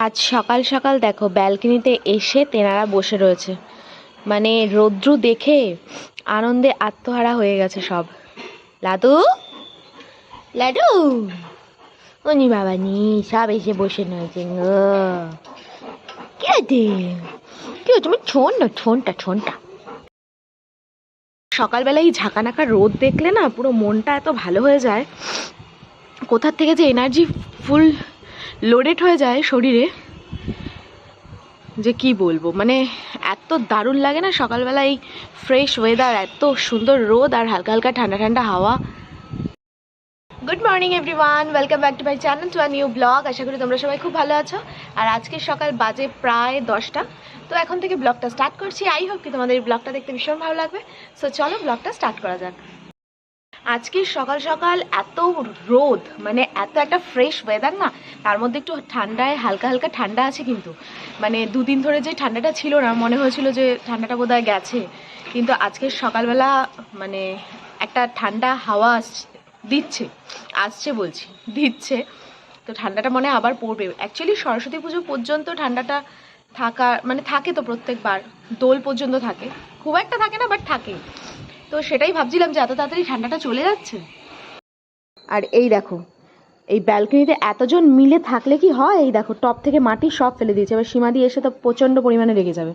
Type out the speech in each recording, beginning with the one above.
আজ সকাল সকাল দেখো, ব্যালকনিতে এসে তেনারা বসে রয়েছে। মানে রৌদ্রু দেখে আনন্দে আত্মহারা হয়ে গেছে সব। লাদু? লাডু উনি বাবা নি, সব এসে বসে রয়েছে কি হচ্ছে কি তুমি ছোন না, ছোনটা ছোনটা। সকালবেলা এই ঝাঁকানাকা রোদ দেখলে না পুরো মনটা এত ভালো হয়ে যায়। কোথার থেকে যে এনার্জি ফুল লোডেড হয়ে যায় শরীরে, যে কি বলব? মানে এত দারুণ লাগে না সকালবেলা এই ফ্রেশ ওয়েদার এত সুন্দর রোদ আর হালকা হালকা ঠান্ডা ঠান্ডা হাওয়া। Good morning everyone welcome back to my channel to new vlog আশা করি তোমরা সবাই খুব ভালো আছো। আর আজকে সকাল বাজে প্রায় দশটা। তো এখন থেকে ব্লগটা স্টার্ট করছি। আই হোপ কি তোমাদের এই ব্লগটা দেখতে ভীষণ ভালো লাগবে। সো চলো ব্লগটা স্টার্ট করা যাক। আজকে সকাল সকাল এত রোদ মানে এত একটা ফ্রেশ ওয়েদার না, তার মধ্যে একটু ঠান্ডায়, হালকা হালকা ঠান্ডা আছে কিন্তু। মানে দুদিন ধরে যে ঠান্ডাটা ছিল না, মনে হয়েছিল যে ঠান্ডাটা বোধহয় গেছে। কিন্তু আজকে সকালবেলা মানে একটা ঠান্ডা হাওয়া দিচ্ছে, আসছে বলছি, দিচ্ছে। তো ঠান্ডাটা মনে আবার পড়বে। অ্যাকচুয়ালি সরস্বতী পুজো পর্যন্ত ঠান্ডাটা থাকা মানে থাকে তো প্রত্যেকবার, দোল পর্যন্ত থাকে। খুব একটা থাকে না বাট থাকে। তো সেটাই ভাবছিলাম যে এত তাড়াতাড়ি ঠান্ডাটা চলে যাচ্ছে। আর এই দেখো, এই ব্যালকনিতে এতজন মিলে থাকলে কি হয়? এই দেখো, টপ থেকে মাটি সব ফেলে দিয়েছে। এবার সীমাদি এসে তো প্রচণ্ড পরিমাণে রেগে যাবে।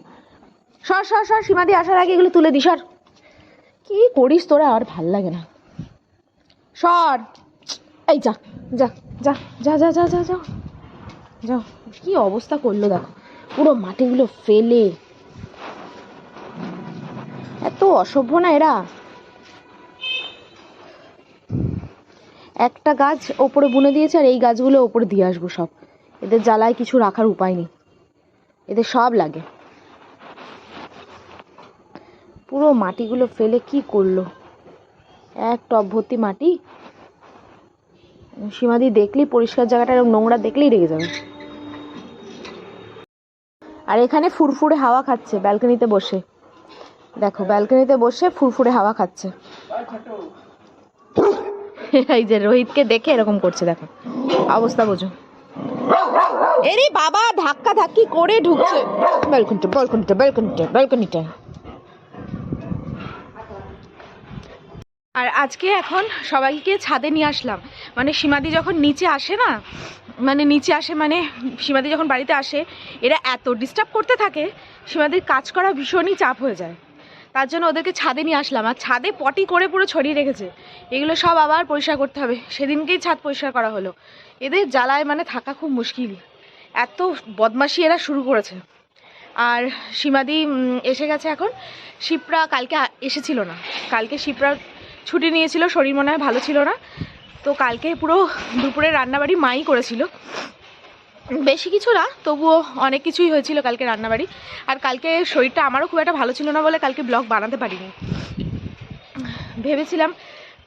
সর সর সর সীমাদি আসার আগে এগুলো তুলে দি, সর। কি করিস তোরা, আর ভালো লাগে না। সর। এই যা যা যা যা যা যা যা যা। যাও কি অবস্থা করল দেখো। পুরো মাটিগুলো ফেলে। এত অসভ্য না এরা? একটা গাছ ওপরে বুনে দিয়েছে আর এই গাছগুলো ওপরে দিয়ে আসব সব। এদের জ্বালায় কিছু রাখার উপায় নেই। এদের সব লাগে। পুরো মাটিগুলো ফেলে কি করল? এক টব ভর্তি মাটি? সীমাদি দেখলেই পরিষ্কার জায়গাটা এরকম নোংরা দেখলেই রেগে যাবে। আর এখানে ফুরফুরে হাওয়া খাচ্ছে, ব্যালকনিতে বসে। দেখো, ব্যালকনিতে বসে ফুরফুরে হাওয়া খাচ্ছে। এই যে রোহিতকে দেখে এরকম করছে, দেখো। অবস্থা বোঝো। এরে বাবা, ধাক্কা ধাক্কি করে ঢুকছে। ব্যালকনিটা ব্যালকনিটা ব্যালকনিটা ব্যালকনিটা আর আজকে এখন সবাইকে ছাদে নিয়ে আসলাম। মানে সীমাদি যখন নিচে আসে না মানে নিচে আসে মানে সীমাদি যখন বাড়িতে আসে, এরা এত ডিস্টার্ব করতে থাকে, সীমাদির কাজ করা ভীষণই চাপ হয়ে যায়। তার জন্য ওদেরকে ছাদে নিয়ে আসলাম। আর ছাদে পটি করে পুরো ছড়িয়ে রেখেছে। এগুলো সব আবার পরিষ্কার করতে হবে। সেদিনকেই ছাদ পরিষ্কার করা হলো। এদের জ্বালায় মানে থাকা খুব মুশকিল। এত বদমাশি এরা শুরু করেছে। আর সীমাদি এসে গেছে এখন। শিপ্রা কালকে এসেছিল না। কালকে শিপ্রা ছুটি নিয়েছিল। শরীর মনে হয় ভালো ছিল না। তো কালকে পুরো দুপুরে রান্নাবাড়ি মাই করেছিল। বেশি কিছু না, তবুও অনেক কিছুই হয়েছিল কালকে রান্নাবাড়ি। আর কালকে শরীরটা আমারও খুব একটা ভালো ছিল না বলে কালকে ব্লগ বানাতে পারিনি। ভেবেছিলাম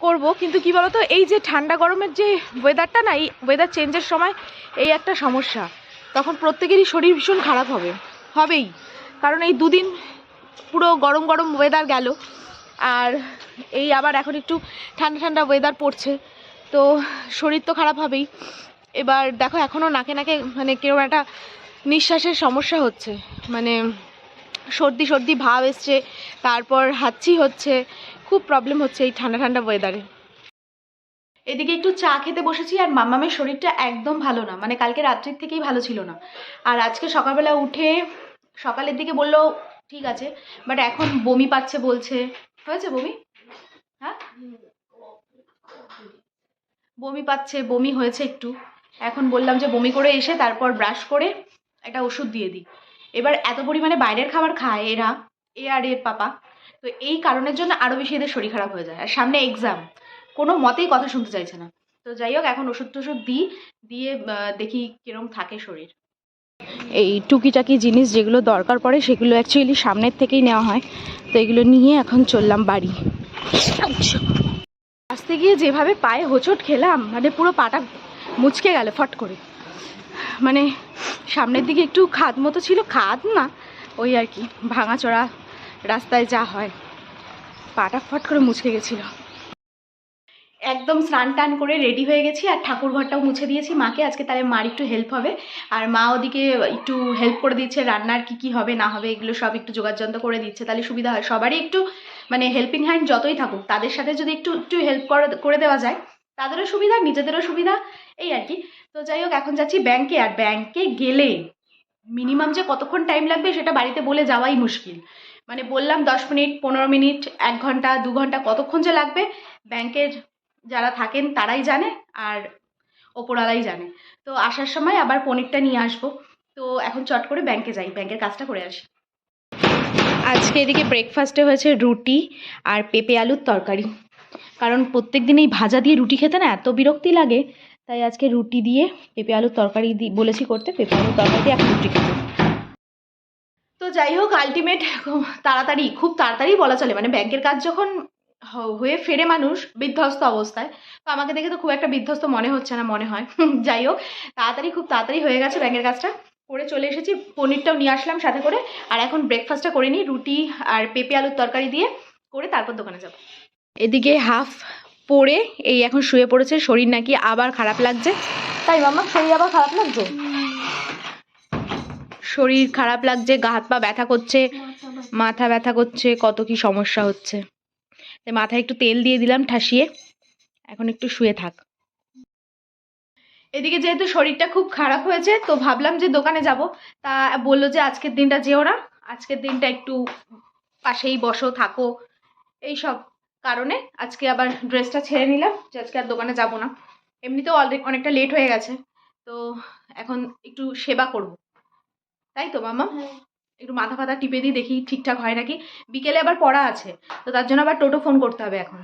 করব, কিন্তু কি বলতো, এই যে ঠান্ডা গরমের যে ওয়েদারটা না, এই ওয়েদার চেঞ্জের সময় এই একটা সমস্যা। তখন প্রত্যেকেরই শরীর ভীষণ খারাপ হবে, হবেই। কারণ এই দুদিন পুরো গরম গরম ওয়েদার গেল, আর এই আবার এখন একটু ঠান্ডা ঠান্ডা ওয়েদার পড়ছে। তো শরীর তো খারাপ হবেই। এবার দেখো এখনও নাকে নাকে মানে কেউ একটা নিঃশ্বাসের সমস্যা হচ্ছে। মানে সর্দি সর্দি ভাব এসছে, তারপর হাঁচি হচ্ছে, খুব প্রবলেম হচ্ছে এই ঠান্ডা ঠান্ডা ওয়েদারে এদিকে একটু চা খেতে বসেছি আর মাম্মামের শরীরটা একদম ভালো না মানে কালকে রাত্রির থেকেই ভালো ছিল না। আর আজকে সকালবেলা উঠে সকালের দিকে বলল, ঠিক আছে বাট এখন বমি পাচ্ছে বলছে। হয়েছে বমি? হ্যাঁ? বমি পাচ্ছে, বমি হয়েছে একটু। এখন বললাম যে বমি করে এসে তারপর ব্রাশ করে একটা ওষুধ দিয়ে দিই। এবার এত পরিমাণে বাইরের খাবার খায় এরা এ আর এর পাপা। তো এই কারণের জন্য আরও বেশি এদের শরীর খারাপ হয়ে যায়। আর সামনে এক্সাম কোনো মতেই কথা শুনতে চাইছে না। তো যাই হোক এখন ওষুধ টষুধ দিই দিয়ে দেখি কিরম থাকে শরীর। এই টুকিটাকি জিনিস যেগুলো দরকার পড়ে সেগুলো অ্যাকচুয়ালি সামনের থেকেই নেওয়া হয়। তো এগুলো নিয়ে এখন চললাম বাড়ি। আসতে গিয়ে যেভাবে পায়ে হোঁচট খেলাম মানে পুরো পাটা মুচকে গেল ফট করে। মানে সামনের দিকে একটু খাদ মতো ছিল, খাদ না, ওই আর কি, ভাঙাচোরা রাস্তায় যা হয়। পাটা ফট করে মুচকে গেছিল। একদম স্নান টান করে রেডি হয়ে গেছি আর ঠাকুর ঘরটাও মুছে দিয়েছি। মাকে আজকে তাহলে মার একটু হেল্প হবে। আর মা ওদিকে একটু হেল্প করে দিচ্ছে, রান্নার কি কি হবে, না হবে, এগুলো সব একটু যোগাযন্ত্র করে দিচ্ছে। তাহলে সুবিধা হয়। সবারই একটু মানে হেল্পিং হ্যান্ড যতই থাকুক, তাদের সাথে যদি একটু একটু হেল্প করে দেওয়া যায় তাদেরও সুবিধা, নিজেদেরও সুবিধা, এই আর কি। তো যাই হোক, এখন যাচ্ছি ব্যাংকে আর ব্যাংকে গেলে মিনিমাম যে কতক্ষণ টাইম লাগবে সেটা বাড়িতে বলে যাওয়াই মুশকিল। মানে বললাম দশ মিনিট, পনেরো মিনিট, এক ঘণ্টা, দু ঘণ্টা কতক্ষণ যে লাগবে ব্যাংকের যারা থাকেন তারাই জানে আর ওপরওয়ালাই জানে। তো আসার সময় আবার পনিরটা নিয়ে আসব। তো এখন চট করে ব্যাংকে যাই ব্যাংকের কাজটা করে আসি। আজকে এদিকে ব্রেকফাস্টে হয়েছে রুটি আর পেঁপে আলুর তরকারি। কারণ প্রত্যেক দিন এই ভাজা দিয়ে রুটি খেতে না এত বিরক্তি লাগে, তাই আজকে রুটি দিয়ে পেঁপে আলুর তরকারি বলেছি করতে, পেঁপে আলুর তরকারি দিয়ে এখন রুটি খেতে তো যাই হোক আলটিমেট তাড়াতাড়ি, খুব তাড়াতাড়ি বলা চলে মানে ব্যাংকের কাজ যখন হয়ে ফেরে মানুষ বিধ্বস্ত অবস্থায়, তো আমাকে দেখে তো খুব একটা বিধ্বস্ত মনে হচ্ছে না, মনে হয়। যাই হোক, তাড়াতাড়ি, খুব তাড়াতাড়ি হয়ে গেছে ব্যাংকের কাজটা, করে চলে এসেছি, পনিরটাও নিয়ে আসলাম সাথে করে, আর এখন ব্রেকফাস্টটা করে নিই, রুটি আর পেঁপে আলুর তরকারি দিয়ে করে তারপর দোকানে যাব। এদিকে হাফ পরে এই এখন শুয়ে পড়েছে শরীর নাকি আবার খারাপ লাগছে। তাই মামা শরীর আবার খারাপ লাগছে? শরীর খারাপ লাগছে গা হাত পা ব্যথা করছে মাথা ব্যথা করছে কত কি সমস্যা হচ্ছে। মাথায় একটু তেল দিয়ে দিলাম ঠাসিয়ে এখন একটু শুয়ে থাক। এদিকে যেহেতু শরীরটা খুব খারাপ হয়েছে তো ভাবলাম যে দোকানে যাব। তা বলল যে আজকের দিনটা যেও না আজকের দিনটা একটু পাশেই বসো থাকো এই সব। কারণে আজকে আবার ড্রেসটা ছেড়ে নিলাম যে আজকে আর দোকানে যাব না। এমনিতেও অলরেডি অনেকটা লেট হয়ে গেছে তো এখন একটু সেবা করব। তাই তো মামা একটু মাথা ফাথা টিপে দিই দেখি ঠিকঠাক হয় নাকি। বিকেলে আবার পড়া আছে তো তার জন্য আবার টোটো ফোন করতে হবে এখন।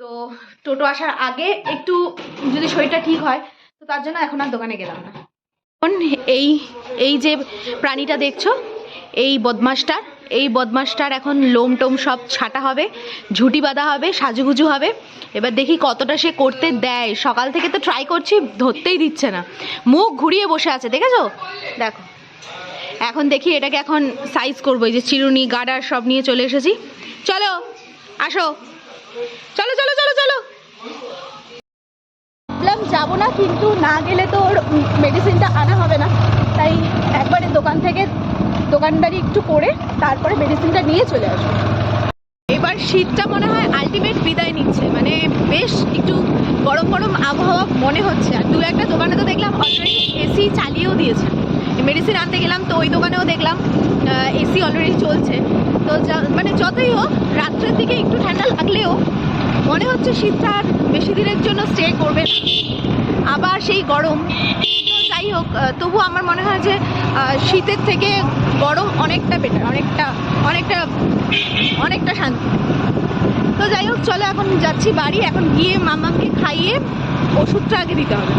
তো টোটো আসার আগে একটু যদি শরীরটা ঠিক হয় তো তার জন্য এখন আর দোকানে গেলাম না। এখন এই এই যে প্রাণীটা দেখছ এই বদমাসটার এই বদমাসটার এখন লোম টোম সব ছাটা হবে, ঝুটি বাঁধা হবে, সাজুগুজু হবে। এবার দেখি কতটা সে করতে দেয়। সকাল থেকে তো ট্রাই করছি, ধরতেই দিচ্ছে না। মুখ ঘুরিয়ে বসে আছে, দেখেছ? দেখো। এখন দেখি এটাকে এখন সাইজ করব, এই যে চিরুনি গাডার সব নিয়ে চলে এসেছি। চলো, আসো। চলো চলো চলো চলো। যাব না, কিন্তু না গেলে তো ওর মেডিসিনটা আনা হবে না। তাই একবারে দোকান থেকে দোকানদারি একটু করে তারপরে মেডিসিনটা নিয়ে চলে আসব। এবার শীতটা মনে হয় আলটিমেট বিদায় নিচ্ছে। মানে বেশ একটু গরম গরম আবহাওয়া মনে হচ্ছে। আর দু একটা দোকানে তো দেখলাম অলরেডি এসি চালিয়েও দিয়েছে। মেডিসিন আনতে গেলাম তো ওই দোকানেও দেখলাম এসি অলরেডি চলছে। তো মানে যতই হোক, রাত্রের দিকে একটু ঠান্ডা লাগলেও মনে হচ্ছে শীতটা আর বেশি দিনের জন্য স্টে করবে আবার সেই গরম। যাই হোক তবু আমার মনে হয় যে শীতের থেকে গরম অনেকটা বেটার অনেকটা অনেকটা অনেকটা শান্তি। তো যাই হোক, চলো এখন যাচ্ছি বাড়ি। এখন গিয়ে মামামকে খাইয়ে ওষুধটা আগে দিতে হবে।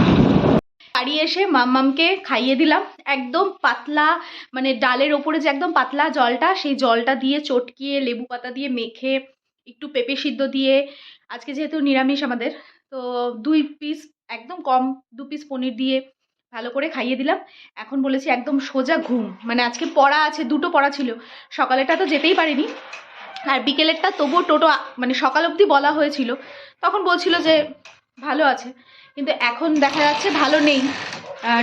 বাড়ি এসে মাম্মামকে খাইয়ে দিলাম। একদম পাতলা মানে ডালের ওপরে যে একদম পাতলা জলটা, সেই জলটা দিয়ে চটকিয়ে লেবু পাতা দিয়ে মেখে একটু পেঁপে সিদ্ধ দিয়ে, আজকে যেহেতু নিরামিষ আমাদের, তো দুই পিস একদম কম, দু পিস পনির দিয়ে ভালো করে খাইয়ে দিলাম। এখন বলেছি একদম সোজা ঘুম মানে আজকে পড়া আছে, দুটো পড়া ছিল, সকালেরটা তো যেতেই পারিনি। আর বিকেলেরটা তবুও টোটো মানে সকাল অবধি বলা হয়েছিল, তখন বলছিল যে ভালো আছে, কিন্তু এখন দেখা যাচ্ছে ভালো নেই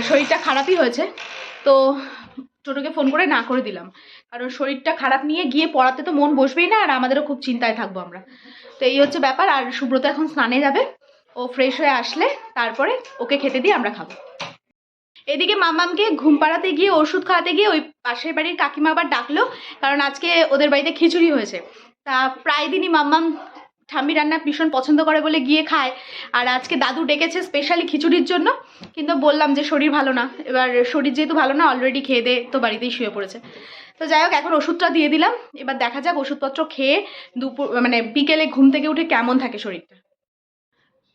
শরীরটা খারাপই হয়েছে, তো টোটোকে ফোন করে না করে দিলাম। কারণ শরীরটা খারাপ নিয়ে গিয়ে পড়াতে তো মন বসবেই না, আর আমাদেরও খুব চিন্তায় থাকব আমরা। তো এই হচ্ছে ব্যাপার, আর সুব্রত এখন স্নানে যাবে। ও ফ্রেশ হয়ে আসলে, তারপরে ওকে খেতে দিয়ে আমরা খাব। এদিকে মামামকে ঘুম পাড়াতে গিয়ে, ওষুধ খাওয়াতে গিয়ে ওই পাশের বাড়ির কাকিমা আবার ডাকলো, কারণ আজকে ওদের বাড়িতে খিচুড়ি হয়েছে। তা প্রায় দিনই মাম্মাম ঠাম্মি রান্না ভীষণ পছন্দ করে বলে গিয়ে খায়। আর আজকে দাদু ডেকেছে স্পেশালি খিচুড়ির জন্য, কিন্তু বললাম যে শরীর ভালো না। এবার শরীর যেহেতু ভালো না অলরেডি খেয়ে দে, তো বাড়িতেই শুয়ে পড়েছে। তো যাই হোক, এখন ওষুধটা দিয়ে দিলাম। এবার দেখা যাক ওষুধপত্র খেয়ে দুপুর মানে বিকেলে ঘুম থেকে উঠে কেমন থাকে শরীরটা।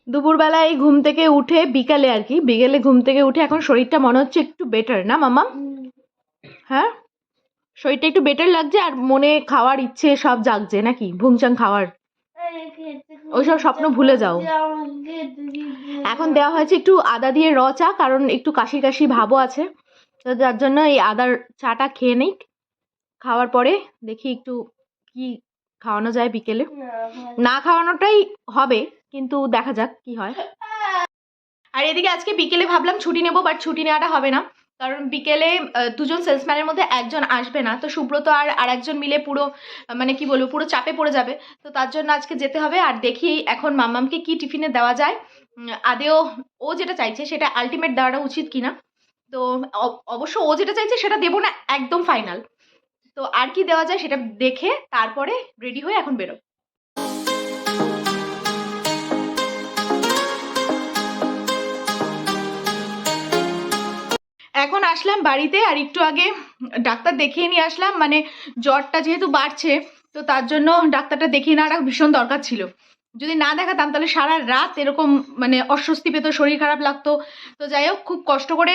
দুপুরবেলায় ঘুম থেকে উঠে বিকালে আর কি। বিকেলে ঘুম থেকে উঠে এখন শরীরটা মনে হচ্ছে একটু বেটার না মামা? হ্যাঁ? শরীরটা একটু বেটার লাগছে আর মনে খাওয়ার ইচ্ছে সব জাগছে নাকি? ভুংচাং খাওয়ার। ওইসব স্বপ্ন ভুলে যাও। এখন দেওয়া হয়েছে একটু আদা দিয়ে র চা, কারণ একটু কাশি কাশি ভাবও আছে। তো যার জন্য এই আদার চাটা খেয়ে নেই। খাওয়ার পরে দেখি একটু কি খাওয়ানো যায় বিকেলে। না খাওয়ানোটাই হবে কিন্তু দেখা যাক কি হয়। আর এদিকে আজকে বিকেলে ভাবলাম ছুটি নেব বাট ছুটি নেওয়াটা হবে না। কারণ বিকেলে দুজন সেলসম্যানের মধ্যে একজন আসবে না। তো সুব্রত আর আরেকজন মিলে পুরো মানে কি বলব পুরো চাপে পড়ে যাবে। তো তার জন্য আজকে যেতে হবে। আর দেখি এখন মাম্মামকে কি টিফিনে দেওয়া যায়। আদেও ও যেটা চাইছে সেটা আলটিমেট দেওয়াটা উচিত কিনা। তো অবশ্য ও যেটা চাইছে সেটা দেবো না একদম ফাইনাল তো আর কি দেওয়া যায় সেটা দেখে তারপরে রেডি হয়ে এখন বেরো। এখন আসলাম বাড়িতে আর একটু আগে ডাক্তার দেখিয়ে নিয়ে আসলাম মানে জ্বরটা যেহেতু বাড়ছে, তো তার জন্য ডাক্তারটা দেখিয়ে নেওয়াটা ভীষণ দরকার ছিল। যদি না দেখাতাম তাহলে সারা রাত এরকম মানে অস্বস্তি পেত, শরীর খারাপ লাগতো। তো যাই হোক, খুব কষ্ট করে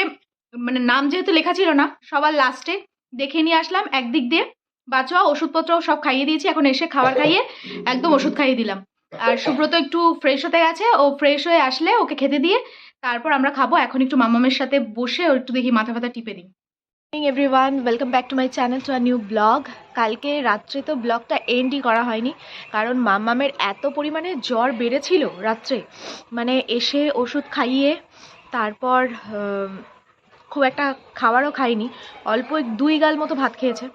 মানে নাম যেহেতু লেখা ছিল না, সবার লাস্টে দেখে নিয়ে আসলাম, একদিক দিয়ে বাঁচোয়া ওষুধপত্র সব খাইয়ে দিয়েছি, এখন এসে খাবার খাইয়ে একদম ওষুধ খাইয়ে দিলাম। আর সুব্রত একটু ফ্রেশ হতে গেছে, ও ফ্রেশ হয়ে আসলে ওকে খেতে দিয়ে তারপর আমরা খাব। এখন একটু মামামের সাথে বসে ও একটু দেখি মাথা ফাথা টিপে দিই। Everyone welcome back to my channel to a new vlog কালকে রাত্রে তো ব্লগটা এন্ডই করা হয়নি, কারণ মাম্মামের এত পরিমাণে জ্বর বেড়েছিল রাত্রে। মানে এসে ওষুধ খাইয়ে, তারপর খুব একটা খাবারও খাইনি, অল্প দুই গাল মতো ভাত খেয়েছে,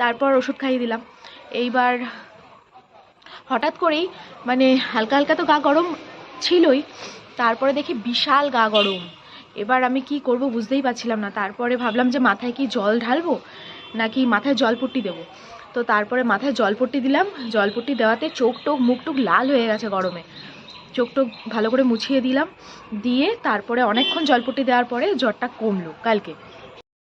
তারপর ওষুধ খাইয়ে দিলাম। এইবার হঠাৎ করেই মানে হালকা হালকা তো গা গরম ছিলই, তারপরে দেখি বিশাল গা গরম। এবার আমি কি করব বুঝতেই পারছিলাম না, তারপরে ভাবলাম যে মাথায় কি জল ঢালবো, নাকি মাথায় জলপট্টি দেবো? তো তারপরে মাথায় জলপট্টি দিলাম, জলপট্টি দেওয়াতে চোখ টোক মুখ টুক লাল হয়ে গেছে গরমে। চোখ টোক ভালো করে মুছিয়ে দিলাম। দিয়ে তারপরে অনেকক্ষণ জলপট্টি দেওয়ার পরে জ্বরটা কমলো কালকে।